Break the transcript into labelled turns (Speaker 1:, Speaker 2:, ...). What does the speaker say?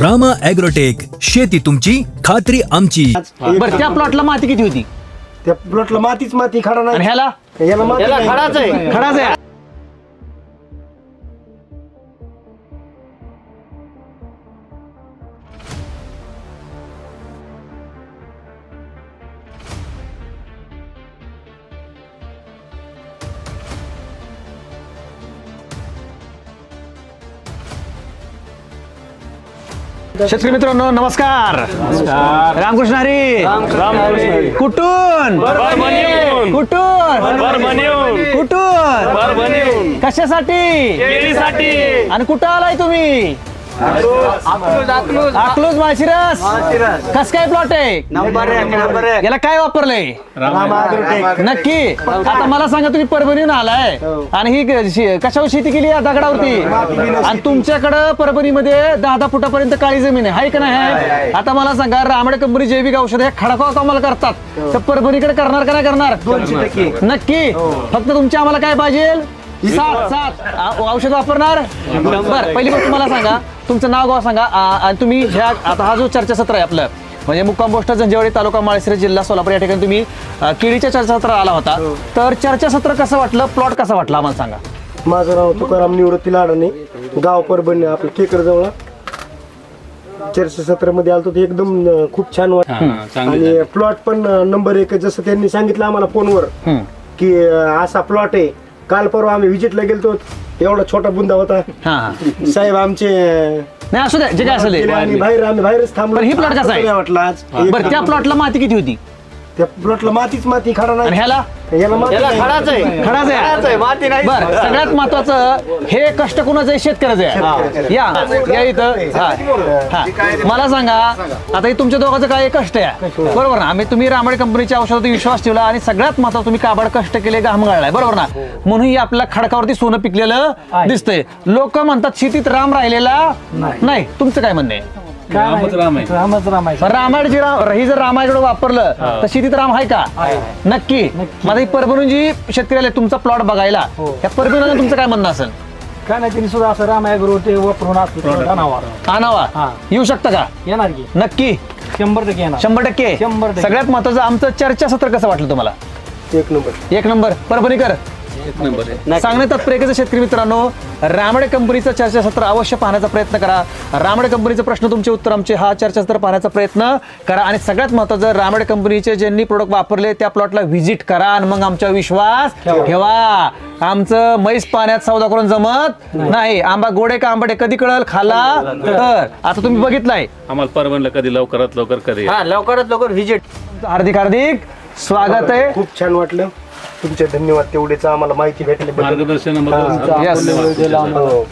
Speaker 1: Rama agrotech शेती तुमची खात्री आमची.
Speaker 2: बरं त्या प्लॉटला माती किती होती?
Speaker 3: त्या प्लॉटला मातीच माती खडा
Speaker 2: आणि
Speaker 3: नाही
Speaker 2: ह्याला
Speaker 3: याला माती नाही.
Speaker 2: खडाच आहे. शेतकरी मित्रांनो नमस्कार. रामकृष्ण हरी. कुठून? कुठून? कुठून? कशासाठी? आणि कुठं आलाय तुम्ही? अकलूज माळशिरस. कस काय प्लॉट आहे? याला काय वापरलंय. नक्की. आता मला सांगा तुम्ही परभणीहून आलाय आणि ही ग- शे- कशावर शेती केली या दगडावरती? आणि तुमच्याकडं परभणीमध्ये दहा दहा फुटापर्यंत काळी जमीन आहे. हाय का नाही? आता मला सांगा रामडे कंपनी जैविक औषध हे खडकाव कामाला करतात? तर परभणीकडे करणार का नाही करणार. नक्की. फक्त तुमच्या आम्हाला काय पाहिजे? सात सात. आ- औषध वापरणार? बर पहिली गोष्ट मला सांगा. तुमचं नाव गाव सांगा आ- आणि तुम्ही ह्या आता हा जो चर्चासत्र आहे आपलं म्हणजे मुक्काम पोस्ट जंजेवाडी तालुका माळशिरस जिल्हा सोलापूर या ठिकाणी तुम्ही केळीच्या चर्चासत्र आला होता. तर चर्चासत्र कसं वाटलं? प्लॉट कसा वाटला? आम्हाला सांगा.
Speaker 3: माझं नाव तुकाराम निवृत्ती लाडाने गाव परभणी आपलं केकर जवळ चर्चा सत्रामध्ये आलतो ते एकदम अं, खूप छान वाटत आणि प्लॉट पण नंबर एक. जसं त्यांनी सांगितलं आम्हाला फोनवर. की अं, असा प्लॉट आहे काल परवा आम्ही व्हिजिटला गेलतो. एवढा छोटा बुंदा होता.
Speaker 2: हा हा.
Speaker 3: साहेब आमचे
Speaker 2: नाही असू द्या जे काय असेल.
Speaker 3: आणि बाहेर आम्ही बाहेरच थांबलो.
Speaker 2: पण ही plot कसा आहे?
Speaker 3: वाटलं आज?
Speaker 2: बरं त्या प्लॉटला माती किती होती?
Speaker 3: त्या प्लॉटला मातीच माती खडा
Speaker 2: आणि
Speaker 3: नाही
Speaker 2: ह्याला
Speaker 3: याला माती नाही.
Speaker 2: खडाच आहे. बर सगळ्यात महत्वाचं हे कष्ट कुणाचं आहे? शेतकऱ्याचं आहे. या या इथं. हा. हा. मला सांगा आता हे तुमच्या दोघांचं काय कष्ट आहे? बरोबर ना? आम्ही तुम्ही रामडे कंपनीच्या औषधावरती विश्वास ठेवला आणि सगळ्यात महत्वाचं तुम्ही काबाड कष्ट केले घाम गाळलाय. बरोबर ना? म्हणून हे आपल्या खडकावरती सोनं पिकलेलं दिसतंय. लोक म्हणतात शेतीत राम राहिलेला नाही. तुमचं काय म्हणणं आहे? रामायण जे राम ही जर रामायण वापरलं तर शेतीत राम आहे का? नक्की. माझा ही शेतकरी आले तुमचा प्लॉट बघायला. या परभणीला तुमचं काय म्हणणं असेल?
Speaker 4: काय नाही त्यांनी सुद्धा असं रामायग्रो ते वापरून असतो
Speaker 2: आणावा.
Speaker 4: हा.
Speaker 2: येऊ शकता का?
Speaker 4: येणार की.
Speaker 2: नक्की.
Speaker 4: शंभर टक्के येणार.
Speaker 2: शंभर टक्के.
Speaker 4: शंभर टक्के.
Speaker 2: सगळ्यात महत्वाचं आमचं चर्चासत्र कसं वाटलं तुम्हाला?
Speaker 3: एक नंबर.
Speaker 2: एक नंबर. परभणीकर सांगणे तात्पर्य शेतकरी मित्रांनो रामडे कंपनीचं चर्चासत्र अवश्य पाहण्याचा प्रयत्न करा. रामडे कंपनीचे प्रश्न तुमचे उत्तर आमचे हा चर्चासत्र पाहण्याचा प्रयत्न करा. आणि सगळ्यात महत्वाचं रामडे कंपनीचे ज्यांनी प्रोडक्ट वापरले त्या प्लॉटला व्हिजिट करा. आणि मग आमच्यावर विश्वास ठेवा. आमचं म्हैस पाण्यात सौदा करून जमत नाही. आंबा गोडे का आंबटे कधी कळल? खाला तर. आता तुम्ही बघितलाय.
Speaker 5: आम्हाला परवडलं कधी लवकरात लवकर कधी?
Speaker 4: लवकरात लवकर व्हिजिट
Speaker 2: हार्दिक हार्दिक स्वागत आहे.
Speaker 3: खूप छान वाटलं. तुमचे धन्यवाद तेवढेच आम्हाला माहिती भेटल्याबद्दल
Speaker 5: मार्गदर्शन.
Speaker 3: हो.